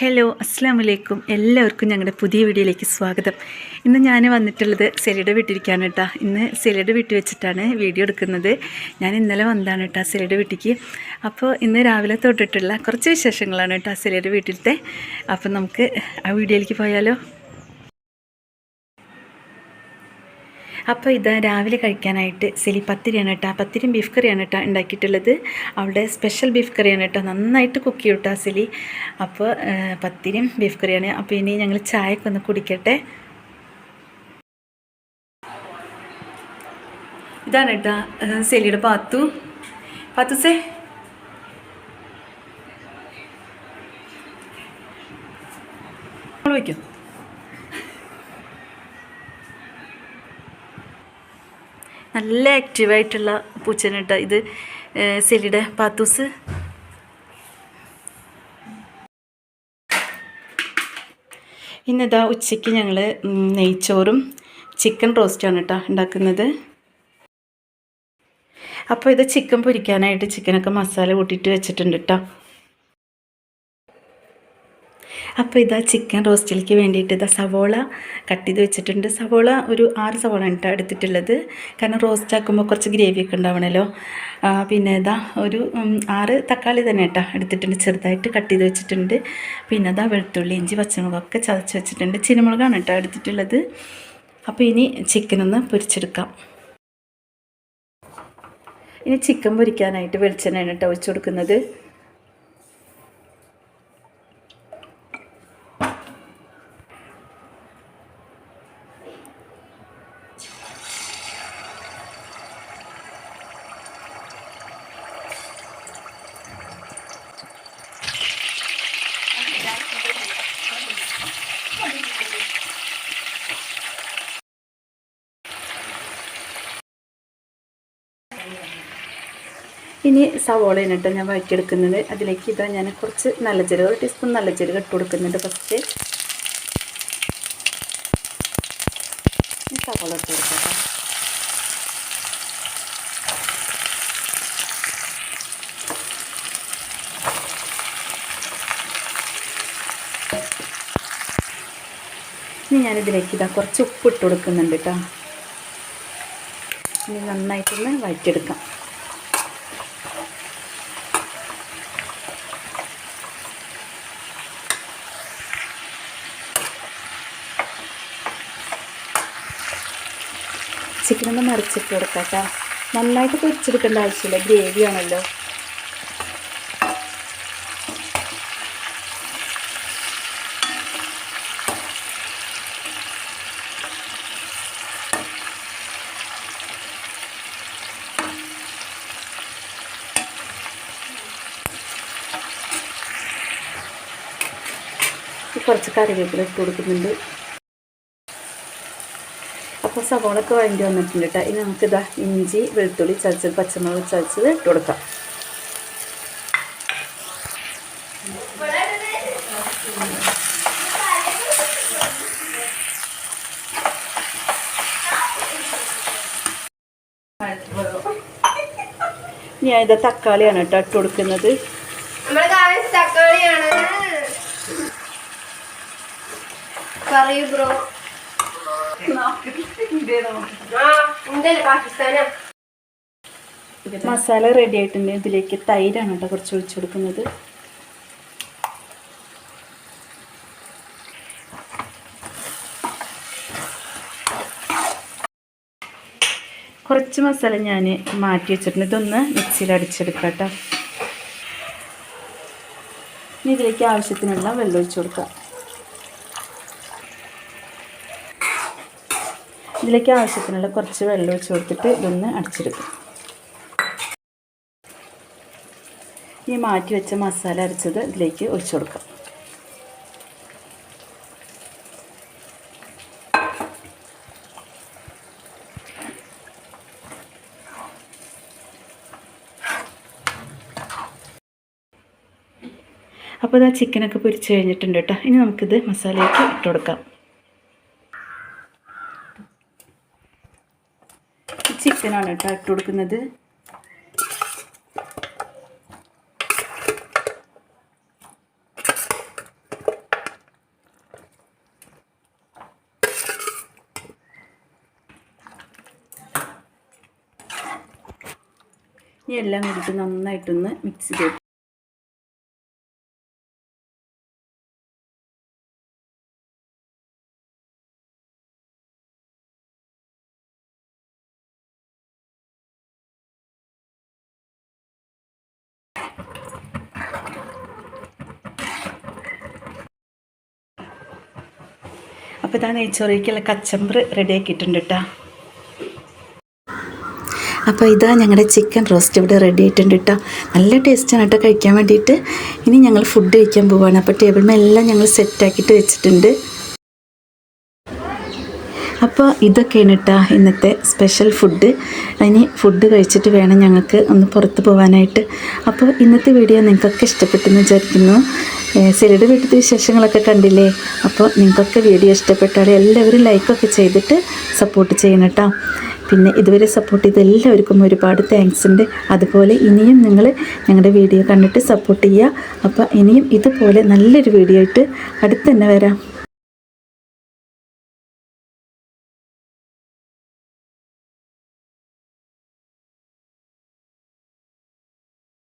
Hello അസ്സാം വലൈക്കും എല്ലാവർക്കും ഞങ്ങളുടെ പുതിയ വീഡിയോയിലേക്ക് സ്വാഗതം. ഇന്ന് ഞാൻ വന്നിട്ടുള്ളത് സെലിയുടെ വീട്ടിലേക്കാണ് കേട്ടോ. ഇന്ന് സെലിയുടെ വീട്ടിൽ വെച്ചിട്ടാണ് വീഡിയോ എടുക്കുന്നത്. ഞാൻ ഇന്നലെ വന്നതാണ് കേട്ടോ സെലിയുടെ വീട്ടിലേക്ക് അപ്പോൾ ഇന്ന് രാവിലെ തൊട്ടിട്ടുള്ള കുറച്ച് വിശേഷങ്ങളാണ് കേട്ടോ സെലിയുടെ വീട്ടിലത്തെ. അപ്പോൾ നമുക്ക് ആ വീഡിയോയിലേക്ക് പോയാലോ. അപ്പോൾ ഇത് രാവിലെ കഴിക്കാനായിട്ട് സെലി പത്തിരിയാണ് കേട്ടോ. പത്തിരിയും ബീഫ് കറിയാണ് കേട്ടോ ഉണ്ടാക്കിയിട്ടുള്ളത്. അവിടെ സ്പെഷ്യൽ ബീഫ് കറിയാണ് കേട്ടോ. നന്നായിട്ട് കുക്ക് ചെയ്യും കേട്ടോ സെലി. അപ്പോൾ പത്തിരിയും ബീഫ് കറിയാണ് അപ്പോൾ ഇനി ഞങ്ങൾ ചായയൊക്കെ ഒന്ന് കുടിക്കട്ടെ. ഇതാണ് കേട്ടോ സെലിയുടെ പാത്തു. പാത്തുസേ വയ്ക്കും. നല്ല ആക്റ്റീവായിട്ടുള്ള പൂച്ചയാണ് കേട്ടോ ഇത്. സെലിയുടെ പാത്തൂസ്. ഇന്നിതാ ഉച്ചയ്ക്ക് ഞങ്ങൾ നെയ്ച്ചോറും ചിക്കൻ റോസ്റ്റാണ് കേട്ടോ ഉണ്ടാക്കുന്നത് അപ്പോൾ ഇത് ചിക്കൻ പൊരിക്കാനായിട്ട് ചിക്കനൊക്കെ മസാല കൂട്ടിയിട്ട് വെച്ചിട്ടുണ്ട് കേട്ടോ അപ്പോൾ ഇതാ ചിക്കൻ റോസ്റ്റിലേക്ക് വേണ്ടിയിട്ട് ഇതാ സവോള കട്ട് ചെയ്ത് വെച്ചിട്ടുണ്ട്. സവോള ഒരു ആറ് സവോള ആണ് കേട്ടോ എടുത്തിട്ടുള്ളത്. കാരണം റോസ്റ്റ് ആക്കുമ്പോൾ കുറച്ച് ഗ്രേവിയൊക്കെ ഉണ്ടാവണമല്ലോ പിന്നെ ഇതാ ഒരു ആറ് തക്കാളി തന്നെ കേട്ടോ എടുത്തിട്ടുണ്ട്. ചെറുതായിട്ട് കട്ട് ചെയ്ത് വെച്ചിട്ടുണ്ട്. പിന്നെ ഇതാ വെളുത്തുള്ളി ഇഞ്ചി പച്ചമുളകൊക്കെ ചതച്ച് വെച്ചിട്ടുണ്ട്. ചിരുമുളകാണ് കേട്ടോ എടുത്തിട്ടുള്ളത്. അപ്പോൾ ഇനി ചിക്കൻ ഒന്ന് പൊരിച്ചെടുക്കാം. ഇനി ചിക്കൻ പൊരിക്കാനായിട്ട് വെളിച്ചെണ്ണയാണ് കേട്ടോ ഒഴിച്ചു കൊടുക്കുന്നത്. ഇനി സവോളയാണ് കേട്ടോ ഞാൻ വഴറ്റിയെടുക്കുന്നത്. അതിലേക്ക് ഇതാ ഞാൻ കുറച്ച് നല്ല ജീരക ഒരു ടീസ്പൂൺ നല്ല ജീരക ഇട്ട് കൊടുക്കുന്നുണ്ട് ഫസ്റ്റ് സവോള ഇട്ട് കൊടുക്കാം. ഇനി ഞാനിതിലേക്ക് ഇതാ കുറച്ച് ഉപ്പ് ഇട്ട് കൊടുക്കുന്നുണ്ട് കേട്ടോ ഇനി നന്നായിട്ടൊന്ന് വഴറ്റിയെടുക്കാം. ചിക്കൻ ഒന്ന് മറിച്ചിട്ട് കൊടുക്കാം കേട്ടോ നന്നായിട്ട് പൊരിച്ചെടുക്കേണ്ട ആവശ്യമില്ല. ഗ്രേവി ആണല്ലോ. കുറച്ച് കറിവേപ്പില ഇട്ട് കൊടുക്കുന്നുണ്ട്. അപ്പോൾ സവോളൊക്കെ വഴണ്ടി വന്നിട്ടുണ്ട് കേട്ടോ ഇനി നമുക്കിതാ ഇഞ്ചി വെളുത്തുള്ളി ചതച്ചത് പച്ചമുളക് ചതച്ചത് ഇട്ട് കൊടുക്കാം. ഞാൻ ഇത് തക്കാളിയാണ് കേട്ടോ ഇട്ട് കൊടുക്കുന്നത്. തക്കാളിയാണ്. പറയൂ ബ്രോ മസാല റെഡി ആയിട്ടുണ്ട്. ഇതിലേക്ക് തൈരാണ് കേട്ടോ കുറച്ച് ഒഴിച്ചു കൊടുക്കുന്നത്. കുറച്ച് മസാല ഞാൻ മാറ്റി വെച്ചിട്ടുണ്ട്. ഇതൊന്ന് മിക്സിയിൽ അടിച്ചെടുക്കാം കേട്ടോ. ഇതിലേക്ക് ആവശ്യത്തിനുള്ള വെള്ളം ഒഴിച്ചു കൊടുക്കാം. ഇതിലേക്ക് ആവശ്യത്തിനുള്ള കുറച്ച് വെള്ളം ഒഴിച്ച് കൊടുത്തിട്ട് ഇതൊന്ന് അടിച്ചെടുക്കും. ഈ മാറ്റി വെച്ച മസാല അരച്ചത് ഇതിലേക്ക് ഒഴിച്ചു കൊടുക്കാം. അപ്പോൾ ഇതാ ചിക്കനൊക്കെ പൊരിച്ച് കഴിഞ്ഞിട്ടുണ്ട് കേട്ടോ. ഇനി നമുക്കിത് മസാലയൊക്കെ ഇട്ട് കൊടുക്കാം. ചിക്കനാണ് കേട്ടോ ഇട്ട് കൊടുക്കുന്നത് ഇനി എല്ലാം കൂടിയിട്ട് നന്നായിട്ടൊന്ന് മിക്സ് ചെയ്ത് അപ്പോൾ ഇതാ നെയ്ച്ചോറിക്കുള്ള കച്ചമ്പർ റെഡി ആക്കിയിട്ടുണ്ട് കേട്ടോ അപ്പോൾ ഇതാ ഞങ്ങളുടെ ചിക്കൻ റോസ്റ്റ് ഇവിടെ റെഡി ആയിട്ടുണ്ട് കേട്ടോ നല്ല ടേസ്റ്റാണ് കേട്ടോ കഴിക്കാൻ വേണ്ടിയിട്ട്. ഇനി ഞങ്ങൾ ഫുഡ് കഴിക്കാൻ പോവുകയാണ് അപ്പോൾ ടേബിൾ മേലെല്ലാം ഞങ്ങൾ സെറ്റാക്കിയിട്ട് വെച്ചിട്ടുണ്ട്. അപ്പോൾ ഇതൊക്കെയാണ് കേട്ടോ ഇന്നത്തെ സ്പെഷ്യൽ ഫുഡ് ഇനി ഫുഡ് കഴിച്ചിട്ട് വേണം ഞങ്ങൾക്ക് ഒന്ന് പുറത്ത് പോകാനായിട്ട് അപ്പോൾ ഇന്നത്തെ വീഡിയോ നിങ്ങൾക്കൊക്കെ ഇഷ്ടപ്പെട്ടെന്ന് വിചാരിക്കുന്നു. സിലിഡ് വീട്ടിലത്തെ വിശേഷങ്ങളൊക്കെ കണ്ടില്ലേ? അപ്പോൾ നിങ്ങൾക്കൊക്കെ വീഡിയോ ഇഷ്ടപ്പെട്ടാൽ എല്ലാവരും ലൈക്കൊക്കെ ചെയ്തിട്ട് സപ്പോർട്ട് ചെയ്യണം കേട്ടോ പിന്നെ ഇതുവരെ സപ്പോർട്ട് ചെയ്ത എല്ലാവർക്കും ഒരുപാട് താങ്ക്സ് ഉണ്ട്. അതുപോലെ ഇനിയും നിങ്ങൾ ഞങ്ങളുടെ വീഡിയോ കണ്ടിട്ട് സപ്പോർട്ട് ചെയ്യുക. അപ്പോൾ ഇനിയും ഇതുപോലെ നല്ലൊരു വീഡിയോ ആയിട്ട് അടുത്ത് തന്നെ വരാം.